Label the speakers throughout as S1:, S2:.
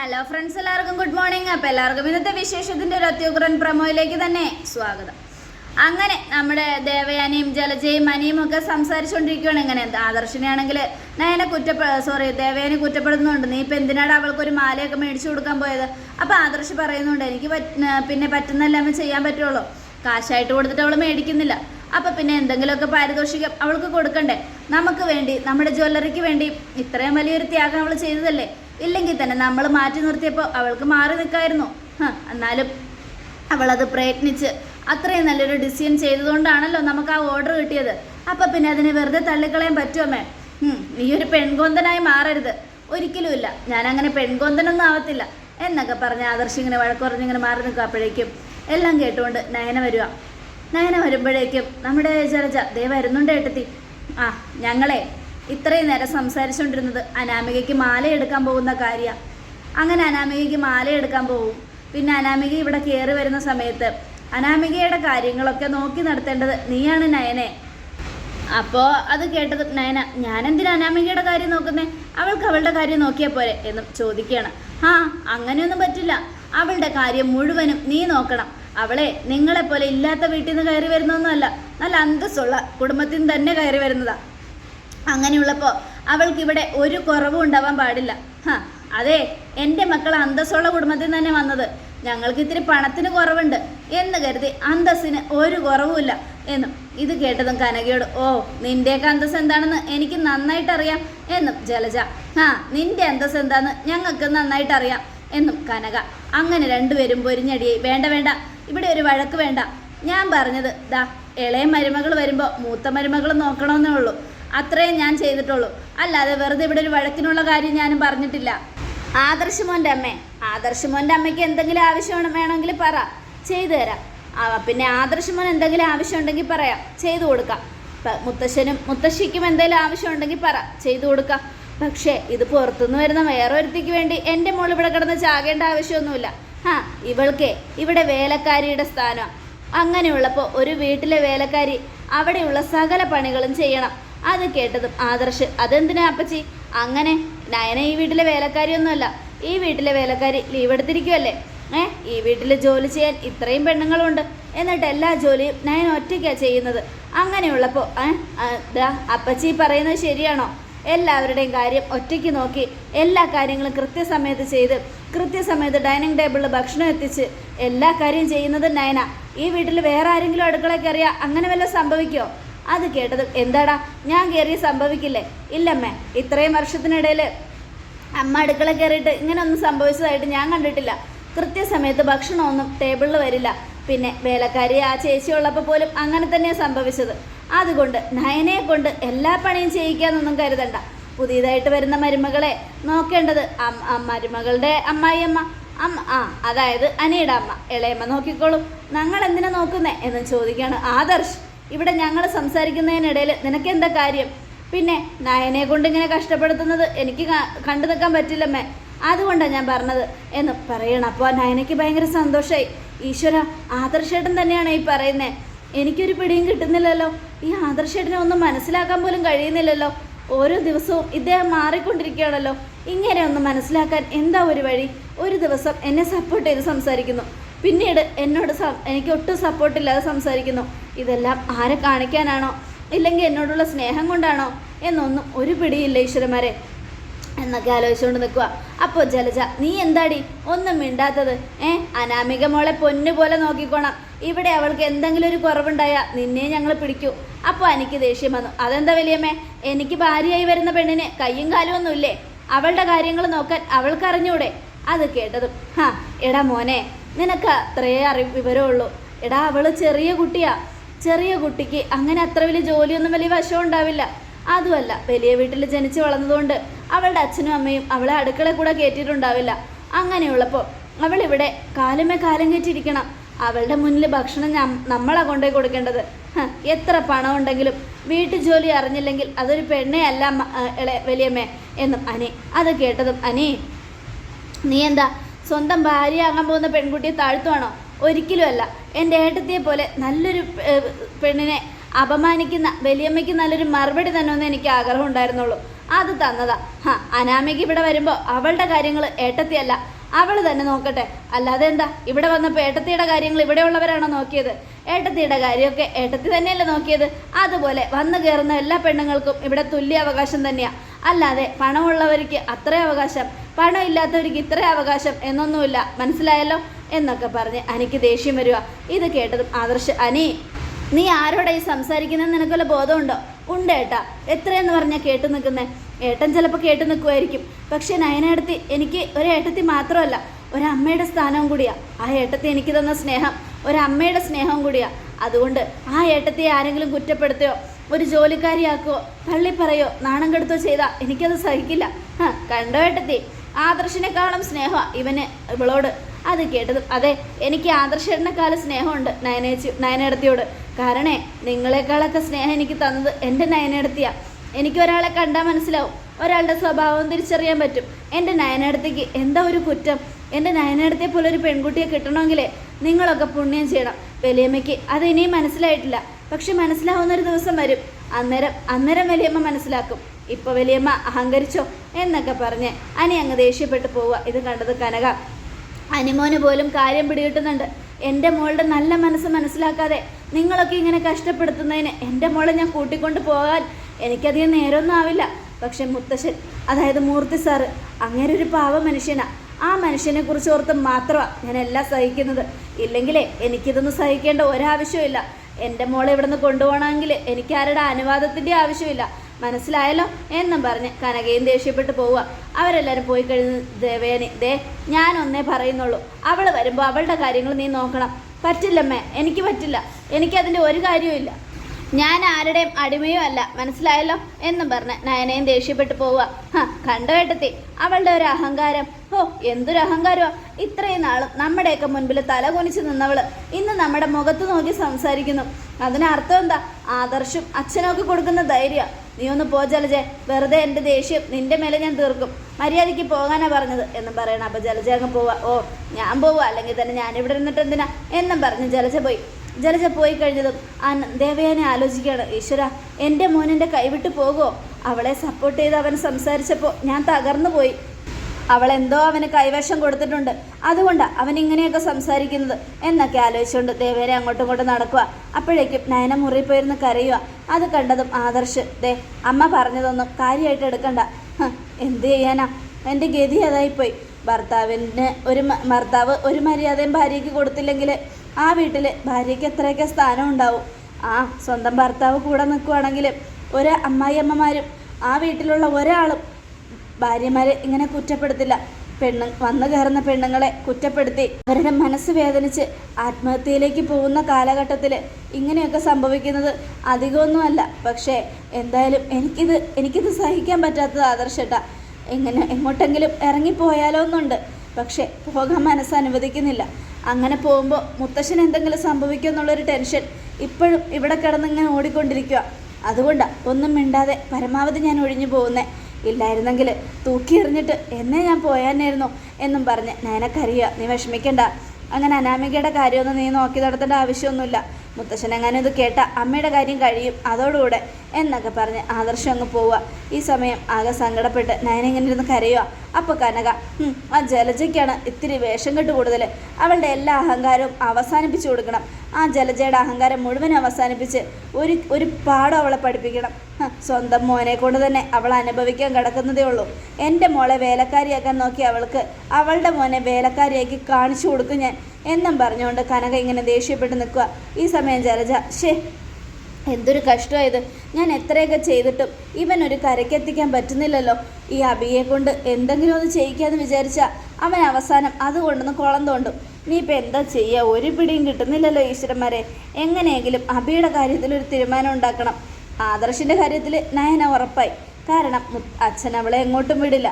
S1: Hello friends എല്ലാവർക്കും good morning അപ്പോൾ എല്ലാവർക്കും ഇന്നത്തെ വിശേഷത്തിന്റെ ഒരു അത്യുഗ്രൻ പ്രമോയിലേക്ക് തന്നെ സ്വാഗതം. അങ്ങനെ നമ്മുടെ ദേവയാനിയും ജലജയും അനിയും ഒക്കെ സംസാരിച്ചുകൊണ്ടിരിക്കുകയാണ് ഇങ്ങനെ ആദർശിനെയാണെങ്കിൽ നയനെ കുറ്റപ്പെ സോറി ദേവയാനി കുറ്റപ്പെടുന്നുണ്ട് നീ ഇപ്പം എന്തിനാണ് അവൾക്കൊരു മാലയൊക്കെ മേടിച്ചു കൊടുക്കാൻ പോയത്? അപ്പോൾ ആദർശ് പറയുന്നുണ്ട് എനിക്ക് പിന്നെ പറ്റുന്നല്ലാമേ ചെയ്യാൻ പറ്റുള്ളൂ. കാശായിട്ട് കൊടുത്തിട്ട് അവൾ മേടിക്കുന്നില്ല. അപ്പം പിന്നെ എന്തെങ്കിലുമൊക്കെ പാരിതോഷികം അവൾക്ക് കൊടുക്കണ്ടേ? നമുക്ക് വേണ്ടി നമ്മുടെ ജ്വല്ലറിക്ക് വേണ്ടി ഇത്രയും വലിയൊരു ത്യാഗം അവൾ ചെയ്തതല്ലേ? ഇല്ലെങ്കിൽ തന്നെ നമ്മൾ മാറ്റി നിർത്തിയപ്പോൾ അവൾക്ക് മാറി നിൽക്കായിരുന്നു. എന്നാലും അവളത് പ്രയത്നിച്ച് അത്രയും നല്ലൊരു ഡിസിഷൻ ചെയ്തതുകൊണ്ടാണല്ലോ നമുക്ക് ആ ഓർഡർ കിട്ടിയത്. അപ്പം പിന്നെ അതിനെ വെറുതെ തള്ളിക്കളയാൻ പറ്റുമേ നീ ഒരു പെൺകൊന്തനായി മാറരുത്. ഒരിക്കലുമില്ല ഞാൻ അങ്ങനെ പെൺകൊന്തനൊന്നും ആവത്തില്ല. എന്നൊക്കെ പറഞ്ഞ് ആദർശ് ഇങ്ങനെ വഴക്കുറഞ്ഞിങ്ങനെ മാറി നിൽക്കും. അപ്പോഴേക്കും എല്ലാം കേട്ടുകൊണ്ട് നയന വരിക നയന വരുമ്പോഴേക്കും നമ്മുടെ ചരജ ദേ ഏട്ടത്തി. ആ ഞങ്ങളെ ഇത്രയും നേരം സംസാരിച്ചുകൊണ്ടിരുന്നത് അനാമികയ്ക്ക് മാല എടുക്കാൻ പോകുന്ന കാര്യമാണ് അങ്ങനെ അനാമികയ്ക്ക് മാല എടുക്കാൻ പോകും പിന്നെ അനാമിക ഇവിടെ കയറി വരുന്ന സമയത്ത് അനാമികയുടെ കാര്യങ്ങളൊക്കെ നോക്കി നടത്തേണ്ടത് നീയാണ് നയനെ. അപ്പോൾ അത് കേട്ടത് നയന ഞാൻ എന്തിനാ അനാമികയുടെ കാര്യം നോക്കുന്നേ? അവൾക്ക് അവളുടെ കാര്യം നോക്കിയാൽ പോരെ? എന്നും ചോദിക്കുകയാണ്. ആ അങ്ങനെയൊന്നും പറ്റില്ല. അവളുടെ കാര്യം മുഴുവനും നീ നോക്കണം. അവളെ നിങ്ങളെപ്പോലെ ഇല്ലാത്ത വീട്ടിൽ നിന്ന് കയറി വരുന്നൊന്നുമല്ല നല്ല അന്തസ്സുള്ള കുടുംബത്തിൽ നിന്ന് തന്നെ കയറി വരുന്നതാ. അങ്ങനെയുള്ളപ്പോൾ അവൾക്ക് ഇവിടെ ഒരു കുറവും ഉണ്ടാവാൻ പാടില്ല. ഹാ അതെ എന്റെ മക്കൾ അന്തസ്സുള്ള കുടുംബത്തിൽ തന്നെ വന്നത്. ഞങ്ങൾക്ക് ഇത്തിരി പണത്തിന് കുറവുണ്ട്. എന്ന് കരുതി അന്തസ്സിന് ഒരു കുറവുമില്ല എന്നും ഇത് കേട്ടതും കനകയോട് ഓ നിന്റെയൊക്കെ അന്തസ് എന്താണെന്ന് എനിക്ക് നന്നായിട്ട് അറിയാം എന്നും ജലജ ആ നിന്റെ അന്തസ് എന്താന്ന് ഞങ്ങൾക്ക് നന്നായിട്ട് അറിയാം എന്നും കനക അങ്ങനെ രണ്ടുപേരും പൊരിഞ്ഞടിയായി. വേണ്ട വേണ്ട ഇവിടെ ഒരു വഴക്ക് വേണ്ട. ഞാൻ പറഞ്ഞത് ദാ ഇളയ മരുമകൾ വരുമ്പോൾ മൂത്ത മരുമകൾ നോക്കണമെന്നേ ഉള്ളൂ. അത്രയും ഞാൻ ചെയ്തിട്ടുള്ളൂ. അല്ലാതെ വെറുതെ ഇവിടെ ഒരു വഴക്കിനുള്ള കാര്യം ഞാനും പറഞ്ഞിട്ടില്ല. ആദർശമോന്റെ അമ്മേ ആദർശമോന്റെ അമ്മയ്ക്ക് എന്തെങ്കിലും ആവശ്യം വേണമെങ്കിൽ പറ. ചെയ്തു തരാം. പിന്നെ ആദർശമോൻ എന്തെങ്കിലും ആവശ്യം ഉണ്ടെങ്കിൽ പറയാം. ചെയ്തു കൊടുക്കാം. മുത്തശ്ശനും മുത്തശ്ശിക്കും എന്തെങ്കിലും ആവശ്യം ഉണ്ടെങ്കിൽ പറ. ചെയ്തു കൊടുക്കാം. പക്ഷേ ഇത് പുറത്തുനിന്ന് വരുന്ന വേറൊരുത്തിക്ക് വേണ്ടി എന്റെ മോൾ ഇവിടെ കിടന്ന് ചാകേണ്ട ആവശ്യമൊന്നുമില്ല. ആ ഇവൾക്കേ ഇവിടെ വേലക്കാരിയുടെ സ്ഥാനമാണ് അങ്ങനെയുള്ളപ്പോൾ ഒരു വീട്ടിലെ വേലക്കാരി അവിടെയുള്ള സകല പണികളും ചെയ്യണം. അത് കേട്ടതും ആദർശ് അതെന്തിനാ അപ്പച്ചി? അങ്ങനെ നയന ഈ വീട്ടിലെ വേലക്കാരിയൊന്നുമല്ല. ഈ വീട്ടിലെ വേലക്കാരി ലീവ് എടുത്തിരിക്കുമല്ലേ ഏ ഈ വീട്ടിൽ ജോലി ചെയ്യാൻ ഇത്രയും പെണ്ണുങ്ങളുണ്ട്. എന്നിട്ട് എല്ലാ ജോലിയും നയൻ ഒറ്റയ്ക്കാണ് ചെയ്യുന്നത്. അങ്ങനെയുള്ളപ്പോൾ ദാ അപ്പച്ചി പറയുന്നത് ശരിയാണോ? എല്ലാവരുടെയും കാര്യം ഒറ്റയ്ക്ക് നോക്കി എല്ലാ കാര്യങ്ങളും കൃത്യസമയത്ത് ചെയ്ത് കൃത്യസമയത്ത് ഡൈനിങ് ടേബിളിൽ ഭക്ഷണം എത്തിച്ച് എല്ലാ കാര്യം ചെയ്യുന്നത് നയന. ഈ വീട്ടിൽ വേറെ ആരെങ്കിലും അടുക്കള അറിയാം അങ്ങനെ വല്ലതും സംഭവിക്കോ? അത് കേട്ടത് എന്താടാ? ഞാൻ കയറി സംഭവിക്കില്ലേ? ഇല്ലമ്മേ ഇത്രയും വർഷത്തിനിടയിൽ അമ്മ അടുക്കള കയറിയിട്ട് ഇങ്ങനെ ഒന്നും സംഭവിച്ചതായിട്ട് ഞാൻ കണ്ടിട്ടില്ല. കൃത്യസമയത്ത് ഭക്ഷണമൊന്നും ടേബിളിൽ വരില്ല. പിന്നെ വേലക്കാരി ആ ചേച്ചി ഉള്ളപ്പോൾ പോലും അങ്ങനെ തന്നെയാണ് സംഭവിച്ചത്. അതുകൊണ്ട് നയനയെ കൊണ്ട് എല്ലാ പണിയും ചെയ്യിക്കാന്നൊന്നും കരുതണ്ട. പുതിയതായിട്ട് വരുന്ന മരുമകളെ നോക്കേണ്ടത് മരുമകളുടെ അമ്മായിയമ്മ. അമ്മ ആ അതായത് അനിയുടെ അമ്മ. ഇളയമ്മ നോക്കിക്കോളും. ഞങ്ങൾ എന്തിനാ നോക്കുന്നേ? എന്ന് ചോദിക്കുകയാണ് ആദർശ്. ഇവിടെ ഞങ്ങൾ സംസാരിക്കുന്നതിനിടയിൽ നിനക്കെന്താ കാര്യം? പിന്നെ നയനെ കൊണ്ട് ഇങ്ങനെ കഷ്ടപ്പെടുത്തുന്നത് എനിക്ക് കണ്ടു നിൽക്കാൻ പറ്റില്ലമ്മേ. അതുകൊണ്ടാണ് ഞാൻ പറഞ്ഞത്. എന്ന് പറയണം. അപ്പോൾ നയനയ്ക്ക് ഭയങ്കര സന്തോഷമായി ഈശ്വര ആദർശേട്ടൻ തന്നെയാണ് ഈ പറയുന്നത് എനിക്കൊരു പിടിയും കിട്ടുന്നില്ലല്ലോ. ഈ ആദർശേട്ടനെ ഒന്നും മനസ്സിലാക്കാൻ പോലും കഴിയുന്നില്ലല്ലോ. ഓരോ ദിവസവും ഇദ്ദേഹം മാറിക്കൊണ്ടിരിക്കുകയാണല്ലോ. ഇങ്ങനെ ഒന്ന് മനസ്സിലാക്കാൻ എന്താ ഒരു വഴി? ഒരു ദിവസം എന്നെ സപ്പോർട്ട് ചെയ്ത് സംസാരിക്കുന്നു. പിന്നീട് എന്നോട് എനിക്ക് ഒട്ടും സപ്പോർട്ടില്ലാതെ സംസാരിക്കുന്നു. ഇതെല്ലാം ആരെ കാണിക്കാനാണോ? ഇല്ലെങ്കിൽ എന്നോടുള്ള സ്നേഹം കൊണ്ടാണോ? എന്നൊന്നും ഒരു പിടിയില്ല ഈശ്വരന്മാരെ. എന്നൊക്കെ ആലോചിച്ചുകൊണ്ട് നിൽക്കുക അപ്പോൾ ജലജ നീ എന്താടി? ഒന്നും മിണ്ടാത്തത്. ഏ? അനാമിക മോളെ പൊന്നു പോലെ നോക്കിക്കോണം. ഇവിടെ അവൾക്ക് എന്തെങ്കിലും ഒരു കുറവുണ്ടായാൽ നിന്നെ ഞങ്ങൾ പിടിക്കൂ. അപ്പോൾ എനിക്ക് ദേഷ്യം വന്നു. അതെന്താ വലിയമ്മേ? എനിക്ക് ഭാര്യയായി വരുന്ന പെണ്ണിന് കയ്യും കാലും ഒന്നുമില്ലേ? അവളുടെ കാര്യങ്ങൾ നോക്കാൻ അവൾക്ക് അറിഞ്ഞൂടെ അത് കേട്ടതും ഹാ എടാ മോനെ. നിനക്ക് അത്രേ അറി വിവരമുള്ളൂ. എടാ അവൾ ചെറിയ കുട്ടിയാ. ചെറിയ കുട്ടിക്ക് അങ്ങനെ അത്ര വലിയ ജോലിയൊന്നും വലിയ വശം ഉണ്ടാവില്ല. അതുമല്ല വലിയ വീട്ടിൽ ജനിച്ച് വളർന്നതുകൊണ്ട് അവളുടെ അച്ഛനും അമ്മയും അവളെ അടുക്കള കൂടെ കയറ്റിയിട്ടുണ്ടാവില്ല അങ്ങനെയുള്ളപ്പോൾ അവളിവിടെ കാലമേ കാലം കയറ്റിയിരിക്കണം അവളുടെ മുന്നിൽ ഭക്ഷണം നമ്മളാ കൊണ്ടുപോയി കൊടുക്കേണ്ടത്. എത്ര പണം ഉണ്ടെങ്കിലും വീട്ടു ജോലി അറിഞ്ഞില്ലെങ്കിൽ അതൊരു പെണ്ണേ അല്ല വലിയമ്മേ എന്നും അനി അത് കേട്ടതും അനി നീ എന്താ സ്വന്തം ഭാര്യയാകാൻ പോകുന്ന പെൺകുട്ടിയെ താഴ്ത്തുവാണോ? ഒരിക്കലുമല്ല. എന്റെ ഏട്ടത്തിയെ പോലെ നല്ലൊരു പെണ്ണിനെ അപമാനിക്കുന്ന വലിയമ്മയ്ക്ക് നല്ലൊരു മറുപടി തന്നെ ഒന്ന് എനിക്ക് ആഗ്രഹം ഉണ്ടായിരുന്നുള്ളൂ. അത് തന്നതാ. ഹാ അനാമിക ഇവിടെ വരുമ്പോൾ അവളുടെ കാര്യങ്ങൾ ഏട്ടത്തിയല്ല. അവൾ തന്നെ നോക്കട്ടെ. അല്ലാതെ എന്താ ഇവിടെ വന്നപ്പോൾ ഏട്ടത്തിയുടെ കാര്യങ്ങൾ ഇവിടെയുള്ളവരാണോ നോക്കിയത്? ഏട്ടത്തിയുടെ കാര്യമൊക്കെ ഏട്ടത്തി തന്നെയല്ലേ നോക്കിയത്? അതുപോലെ വന്നു കയറുന്ന എല്ലാ പെണ്ണുങ്ങൾക്കും ഇവിടെ തുല്യ അവകാശം തന്നെയാണ് അല്ലാതെ പണമുള്ളവർക്ക് അത്ര അവകാശം പണം ഇല്ലാത്തവർക്ക് ഇത്ര അവകാശം എന്നൊന്നുമില്ല. മനസ്സിലായല്ലോ? എന്നൊക്കെ പറഞ്ഞ് അനിക്ക് ദേഷ്യം വരിക ഇത് കേട്ടതും ആദർശ് അനി നീ ആരോടായി സംസാരിക്കുന്നതെന്ന് സംസാരിക്കുന്നത് നിനക്കുള്ള ബോധമുണ്ടോ? ഉണ്ട് ഏട്ടാ. എത്രയെന്ന് പറഞ്ഞാൽ കേട്ടു നിൽക്കുന്നേ? ഏട്ടൻ ചിലപ്പോൾ കേട്ട് നിൽക്കുമായിരിക്കും പക്ഷെ നയനേടത്തി എനിക്ക് ഒരു ഏട്ടത്തി മാത്രമല്ല ഒരമ്മയുടെ സ്ഥാനവും കൂടിയാ. ആ ഏട്ടത്തി എനിക്ക് തന്ന സ്നേഹം ഒരമ്മയുടെ സ്നേഹവും കൂടിയാ. അതുകൊണ്ട് ആ ഏട്ടത്തിയെ ആരെങ്കിലും കുറ്റപ്പെടുത്തുകയോ ഒരു ജോലിക്കാരിയാക്കോ പറയോ നാണം കെടുത്തോ ചെയ്താൽ എനിക്കത് സഹിക്കില്ല. കണ്ടോ ഏട്ടത്തി? ആദർശിനെക്കാളും സ്നേഹമാണ് ഇവന് ഇവളോട്. അത് കേട്ടതും അതെ എനിക്ക് ആദർശേട്ടനെക്കാളും സ്നേഹമുണ്ട് നയനേച്ചി നയനേടത്തിയോട്. കാരണേ നിങ്ങളെക്കാളൊക്കെ സ്നേഹം എനിക്ക് തന്നത് എന്റെ നയനേടത്തിയാ. എനിക്ക് ഒരാളെ കണ്ടാൽ മനസ്സിലാവും. ഒരാളുടെ സ്വഭാവം തിരിച്ചറിയാൻ പറ്റും. എന്റെ നയനടുത്തേക്ക് എന്താ ഒരു കുറ്റം? എന്റെ നയനടുത്തെ പോലെ ഒരു പെൺകുട്ടിയെ കിട്ടണമെങ്കിലേ നിങ്ങളൊക്കെ പുണ്യം ചെയ്യണം. വലിയമ്മയ്ക്ക് അത് ഇനിയും മനസ്സിലായിട്ടില്ല. പക്ഷെ മനസ്സിലാവുന്ന ഒരു ദിവസം വരും. അന്നേരം അന്നേരം വലിയമ്മ മനസ്സിലാക്കും. ഇപ്പോൾ വലിയമ്മ അഹങ്കരിച്ചോ എന്നൊക്കെ പറഞ്ഞ് അനി അങ്ങ് ദേഷ്യപ്പെട്ട് പോവുക. ഇത് കണ്ടത് കനക. അനിമോന് പോലും കാര്യം പിടികിട്ടുന്നുണ്ട്. എന്റെ മോളുടെ നല്ല മനസ്സ് മനസ്സിലാക്കാതെ നിങ്ങളൊക്കെ ഇങ്ങനെ കഷ്ടപ്പെടുത്തുന്നതിന് എന്റെ മോളെ ഞാൻ കൂട്ടിക്കൊണ്ട് പോകാൻ എനിക്കധികം നേരമൊന്നും ആവില്ല. പക്ഷെ മുത്തശ്ശൻ അതായത് മൂർത്തി സാറ് അങ്ങനെ ഒരു പാവ മനുഷ്യനാ. ആ മനുഷ്യനെ കുറിച്ച് ഓർത്ത് മാത്രമാണ് ഞാൻ എല്ലാം സഹിക്കുന്നത്. ഇല്ലെങ്കിലേ എനിക്കിതൊന്നും സഹിക്കേണ്ട ഒരാവശ്യമില്ല എന്റെ മോളെ ഇവിടുന്ന് കൊണ്ടുപോകണമെങ്കിൽ എനിക്ക് ആരുടെ അനുവാദത്തിന്റെ ആവശ്യമില്ല. മനസ്സിലായല്ലോ? എന്നും പറഞ്ഞ് കനകയും ദേഷ്യപ്പെട്ട് പോവുക. അവരെല്ലാവരും പോയി കഴിഞ്ഞ് ദേവേനി ദേ ഞാനൊന്നേ പറയുന്നുള്ളൂ. അവൾ വരുമ്പോൾ അവളുടെ കാര്യങ്ങൾ നീ നോക്കണം. പറ്റില്ലമ്മേ എനിക്ക് പറ്റില്ല. എനിക്കതിന്റെ ഒരു കാര്യവും ഞാൻ ആരുടെയും അടിമയോ അല്ല മനസ്സിലായല്ലോ? എന്നും പറഞ്ഞ് നയനയും ദേഷ്യപ്പെട്ടു പോവുക. ഹ കണ്ടോ അവളുടെ ഒരു അഹങ്കാരം. ഓ എന്തൊരു അഹങ്കാരമാ. ഇത്രയും നാളും നമ്മുടെയൊക്കെ മുൻപിൽ തല കുനിച്ച് നിന്നവൾ ഇന്ന് നമ്മുടെ മുഖത്ത് നോക്കി സംസാരിക്കുന്നു. അതിനർത്ഥം എന്താ? ആദർശം അച്ഛനൊക്കെ കൊടുക്കുന്ന ധൈര്യ. നീ ഒന്ന് പോ ജലജെ. വെറുതെ എന്റെ ദേഷ്യം നിന്റെ മേലെ ഞാൻ തീർക്കും. മര്യാദയ്ക്ക് പോകാനാ പറഞ്ഞത് എന്നും പറയണം. അപ്പോൾ ജലജ അങ്ങ് പോവാ. ഓ ഞാൻ പോവാ. അല്ലെങ്കിൽ തന്നെ ഇവിടെ ഇരുന്നിട്ട് എന്തിനാ? എന്നും പറഞ്ഞ് ജലജ പോയി. ജലജ പോയി കഴിഞ്ഞതും ആ ദേവയാനെ ആലോചിക്കുകയാണ് ഈശ്വര എന്റെ മോനെന്റെ കൈവിട്ട് പോകുമോ അവളെ സപ്പോർട്ട് ചെയ്ത് അവൻ സംസാരിച്ചപ്പോൾ ഞാൻ തകർന്നു പോയി. അവളെന്തോ അവന് കൈവശം കൊടുത്തിട്ടുണ്ട്. അതുകൊണ്ടാണ് അവൻ ഇങ്ങനെയൊക്കെ സംസാരിക്കുന്നത്. എന്നൊക്കെ ആലോചിച്ചുകൊണ്ട് ദേവേനെ അങ്ങോട്ടും ഇങ്ങോട്ടും നടക്കുക അപ്പോഴേക്കും നയന മുറി പോയിരുന്ന് കരയുക അത് കണ്ടതും ആദർശ് ദേ അമ്മ പറഞ്ഞതൊന്നും കാര്യമായിട്ട് എടുക്കണ്ട. എന്ത് ചെയ്യാനാ? എന്റെ ഗതി അതായിപ്പോയി. ഭർത്താവിന് ഒരു ഭർത്താവ് ഒരു മര്യാദയും ഭാര്യയ്ക്ക് കൊടുത്തില്ലെങ്കിൽ ആ വീട്ടിൽ ഭാര്യയ്ക്ക് എത്രയൊക്കെ സ്ഥാനം ഉണ്ടാവും? ആ സ്വന്തം ഭർത്താവ് കൂടെ നിൽക്കുവാണെങ്കിൽ ഒരു അമ്മായിയമ്മമാരും ആ വീട്ടിലുള്ള ഒരാളും ഭാര്യമാരെ ഇങ്ങനെ കുറ്റപ്പെടുത്തില്ല. പെണ്ണ് വന്നു കയറുന്ന പെണ്ണുങ്ങളെ കുറ്റപ്പെടുത്തി അവരുടെ മനസ്സ് വേദനിച്ച് ആത്മഹത്യയിലേക്ക് പോകുന്ന കാലഘട്ടത്തിൽ ഇങ്ങനെയൊക്കെ സംഭവിക്കുന്നത് അധികമൊന്നുമല്ല. പക്ഷേ എന്തായാലും എനിക്കിത് എനിക്കിത് സഹിക്കാൻ പറ്റാത്തത് ആദർശട്ട. എങ്ങനെ എങ്ങോട്ടെങ്കിലും ഇറങ്ങിപ്പോയാലോ എന്നുണ്ട് പക്ഷേ പോകാൻ മനസ്സ് അനുവദിക്കുന്നില്ല. അങ്ങനെ പോകുമ്പോൾ മുത്തശ്ശൻ എന്തെങ്കിലും സംഭവിക്കുമോ എന്നുള്ളൊരു ടെൻഷൻ ഇപ്പോഴും ഇവിടെ കിടന്നിങ്ങനെ ഓടിക്കൊണ്ടിരിക്കുക അതുകൊണ്ടാണ് ഒന്നും മിണ്ടാതെ പരമാവധി ഞാൻ ഒഴിഞ്ഞു പോകുന്നേ. ഇല്ലായിരുന്നെങ്കിൽ തൂക്കി എറിഞ്ഞിട്ട് എന്നെ ഞാൻ പോയാനായിരുന്നു? എന്നും പറഞ്ഞ് നയനക്കറിയുക നീ വിഷമിക്കണ്ട. അങ്ങനെ അനാമികയുടെ കാര്യമൊന്നും നീ നോക്കി നടത്തേണ്ട ആവശ്യമൊന്നുമില്ല. മുത്തശ്ശൻ അങ്ങനെ ഇത് കേട്ട അമ്മയുടെ കാര്യം കഴിയും അതോടുകൂടെ എന്നൊക്കെ പറഞ്ഞ് ആദർശം അങ്ങ് പോവുക. ഈ സമയം ആകെ സങ്കടപ്പെട്ട് നയന ഇങ്ങനെ ഇരുന്ന് കരയുക അപ്പോൾ കനക ആ ജലജയ്ക്കാണ് ഇത്തിരി വേഷം കെട്ട് കൂടുതൽ അവളുടെ എല്ലാ അഹങ്കാരവും അവസാനിപ്പിച്ചു കൊടുക്കണം. ആ ജലജയുടെ അഹങ്കാരം മുഴുവൻ അവസാനിപ്പിച്ച് ഒരു ഒരു പാഠം അവളെ പഠിപ്പിക്കണം. സ്വന്തം മോനെ കൊണ്ട് തന്നെ അവൾ അനുഭവിക്കാൻ കിടക്കുന്നതേ ഉള്ളൂ. എന്റെ മോളെ വേലക്കാരിയാക്കാൻ നോക്കി അവൾക്ക് അവളുടെ മോനെ വേലക്കാരിയാക്കി കാണിച്ചു കൊടുക്കും ഞാൻ. എന്നും പറഞ്ഞുകൊണ്ട് കനക ഇങ്ങനെ ദേഷ്യപ്പെട്ട് നിൽക്കുക. ഈ സമയം ജലജ ഷേ എന്തൊരു കഷ്ടമായത് ഞാൻ എത്രയൊക്കെ ചെയ്തിട്ടും ഇവൻ ഒരു കരയ്ക്കെത്തിക്കാൻ പറ്റുന്നില്ലല്ലോ. ഈ അബിയെ കൊണ്ട് എന്തെങ്കിലും ഒന്ന് ചെയ്യിക്കാന്ന് വിചാരിച്ചാൽ അവൻ അവസാനം അതുകൊണ്ടൊന്ന് കുളം തോണ്ടും. നീ ഇപ്പം എന്താ ചെയ്യുക ഒരു പിടിയും കിട്ടുന്നില്ലല്ലോ ഈശ്വരന്മാരെ. എങ്ങനെയെങ്കിലും അബിയുടെ കാര്യത്തിൽ ഒരു തീരുമാനം ഉണ്ടാക്കണം. ആദർശിന്റെ കാര്യത്തിൽ നയന ഉറപ്പായി. കാരണം അച്ഛൻ അവളെ എങ്ങോട്ടും വിടില്ല.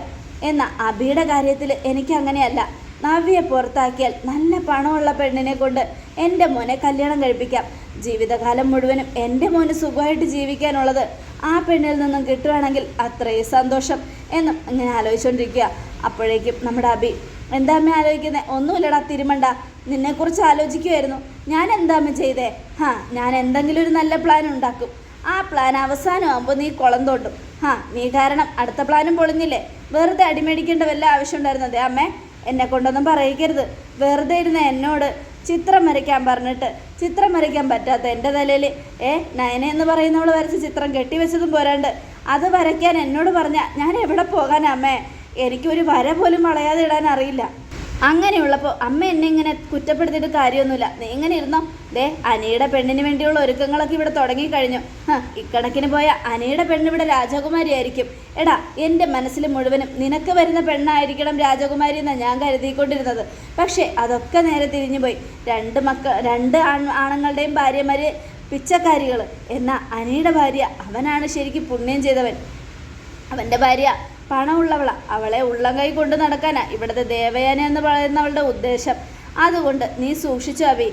S1: എന്നാൽ അബിയുടെ കാര്യത്തിൽ എനിക്ക് അങ്ങനെയല്ല. നവ്യെ പുറത്താക്കിയാൽ നല്ല പണമുള്ള പെണ്ണിനെ കൊണ്ട് എന്റെ മോനെ കല്യാണം കഴിപ്പിക്കാം. ജീവിതകാലം മുഴുവനും എന്റെ മോന് സുഖമായിട്ട് ജീവിക്കാനുള്ളത് ആ പെണ്ണിൽ നിന്നും കിട്ടുവാണെങ്കിൽ അത്രയും സന്തോഷം എന്നും ഇങ്ങനെ ആലോചിച്ചുകൊണ്ടിരിക്കുക അപ്പോഴേക്കും നമ്മുടെ അബി എന്താ അമ്മ ആലോചിക്കുന്നത് ഒന്നുമില്ലടാ തിരുമണ്ട. നിന്നെക്കുറിച്ച് ആലോചിക്കുമായിരുന്നു ഞാൻ എന്താ അമ്മ ചെയ്തേ? ഹാ ഞാൻ എന്തെങ്കിലും ഒരു നല്ല പ്ലാൻ ഉണ്ടാക്കും. ആ പ്ലാൻ അവസാനമാകുമ്പോൾ നീ കുളം തോണ്ടും ആ നീ കാരണം അടുത്ത പ്ലാനും പൊളിഞ്ഞില്ലേ? വെറുതെ അടിമേടിക്കേണ്ട വല്ല ആവശ്യം ഉണ്ടായിരുന്നത് അമ്മേ എന്നെ കൊണ്ടൊന്നും പറയിക്കരുത്. വെറുതെ ഇരുന്ന് എന്നോട് ചിത്രം വരയ്ക്കാൻ പറഞ്ഞിട്ട് ചിത്രം വരയ്ക്കാൻ പറ്റാത്ത എന്റെ തലയിൽ ഏ നയന എന്ന് പറയുന്നവൾ വരച്ച ചിത്രം കെട്ടിവെച്ചതും പോരാണ്ട്. അത് വരയ്ക്കാൻ എന്നോട് പറഞ്ഞാൽ ഞാൻ എവിടെ പോകാനാ അമ്മേ? എനിക്കൊരു വര പോലും വളയാതെ ഇടാൻ അറിയില്ല. അങ്ങനെയുള്ളപ്പോൾ അമ്മ എന്നെ ഇങ്ങനെ കുറ്റപ്പെടുത്തിയിട്ട് കാര്യമൊന്നുമില്ല. നീ ഇങ്ങനെ ഇരുന്നോ? ദേ അനിയുടെ പെണ്ണിന് വേണ്ടിയുള്ള ഒരുക്കങ്ങളൊക്കെ ഇവിടെ തുടങ്ങിക്കഴിഞ്ഞു. ഇക്കണക്കിന് പോയ അനിയുടെ പെണ്ണ് ഇവിടെ രാജകുമാരി ആയിരിക്കും. എടാ എന്റെ മനസ്സിൽ മുഴുവനും നിനക്ക് വരുന്ന പെണ്ണായിരിക്കണം രാജകുമാരി എന്നാണ് ഞാൻ കരുതിക്കൊണ്ടിരുന്നത്. പക്ഷേ അതൊക്കെ നേരെ തിരിഞ്ഞു പോയി രണ്ട് മക്ക രണ്ട് ആണുങ്ങളുടെയും ഭാര്യമാര് പിച്ചക്കാരികൾ എന്നാൽ അനിയുടെ ഭാര്യ അവനാണ് ശരിക്കും പുണ്യം ചെയ്തവൻ. അവന്റെ ഭാര്യ പണമുള്ളവളാ. അവളെ ഉള്ളം കൈ കൊണ്ട് നടക്കാനാ ഇവിടുത്തെ ദേവയാന എന്ന് പറയുന്നവളുടെ ഉദ്ദേശം. അതുകൊണ്ട് നീ സൂക്ഷിച്ചു അവി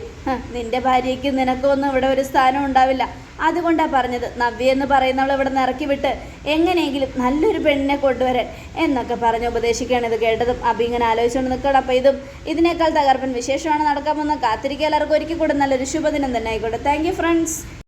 S1: നിന്റെ ഭാര്യയ്ക്ക് നിനക്കൊന്നും ഇവിടെ ഒരു സ്ഥാനം ഉണ്ടാവില്ല. അതുകൊണ്ടാ പറഞ്ഞത് നവ്യ എന്ന് പറയുന്നവൾ ഇവിടെ നിന്ന് ഇറക്കി വിട്ട് എങ്ങനെയെങ്കിലും നല്ലൊരു പെണ്ണിനെ കൊണ്ടുവരാൻ എന്നൊക്കെ പറഞ്ഞ് ഉപദേശിക്കുകയാണ് ഇത് കേട്ടതും അബി ഇങ്ങനെ ആലോചിച്ചുകൊണ്ട് നിൽക്കണം അപ്പോൾ ഇതും ഇതിനേക്കാൾ തകർപ്പൻ വിശേഷമാണ് നടക്കാമെന്ന് കാത്തിരിക്കുക എല്ലാവർക്കും ഒരിക്കൽ കൂടെ നല്ലൊരു ശുഭദിനം തന്നെ ആയിക്കോട്ടെ. Thank friends